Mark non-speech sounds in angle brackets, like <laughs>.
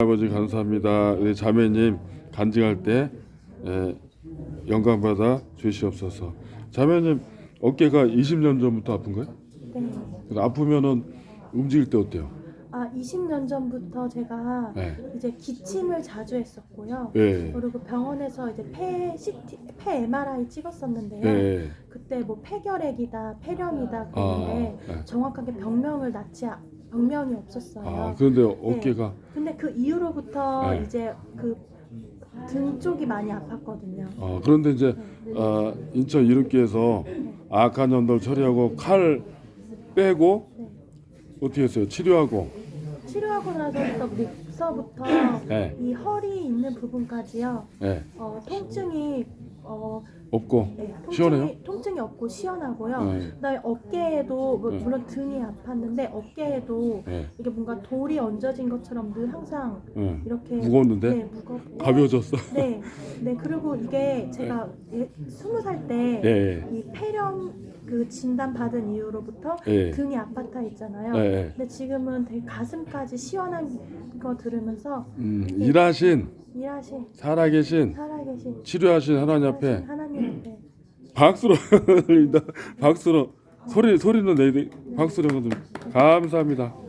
아버지 감사합니다. 우리 자매님 간증할 때 예, 영광 받아 주시옵소서. 자매님 어깨가 20년 전부터 아픈 거예요? 네. 아프면은 움직일 때 어때요? 아 20년 전부터 제가 네. 이제 기침을 자주 했었고요. 예. 그리고 병원에서 이제 폐 CT, 폐 MRI 찍었었는데요. 예. 그때 뭐 폐결핵이다, 폐렴이다 아, 그런데 네. 정확하게 병명을 낳지 않- 병명이 없었어요. 아 그런데 어깨가 근데 그 이후로부터 네. 이제 그 등 쪽이 많이 아팠거든요. 아 그런데 이제 아, 인천 이름교에서 악한 연돌 처리하고 칼 빼고 네. 어떻게 했어요? 치료하고 치료하고 나서부터 목서부터 네. 이 허리 있는 부분까지요. 예. 어, 통증이 어, 없고 네, 통증이, 시원해요? 통증이 없고 시원하고요. 네. 그다음에 어깨에도 뭐 네. 물론 등이 아팠는데 어깨에도 예. 이게 뭔가 돌이 얹어진 것처럼 늘 항상 예. 이렇게 무거웠는데 네, 무겁고 가벼워졌어. <laughs> 네, 네 그리고 이게 제가 예, 스무 살때 예. 이 폐렴 그 진단 받은 이후로부터 예. 등이 아팠다 했잖아요. 예. 예. 근데 지금은 되게 가슴까지 시원한 거 들으면서 음, 일하신 일하신 살아계신 살아계신 치료하신 하나님 앞에 하나님 박수로 <laughs> 박수로 소리 소리는 내 박수로 좀 감사합니다.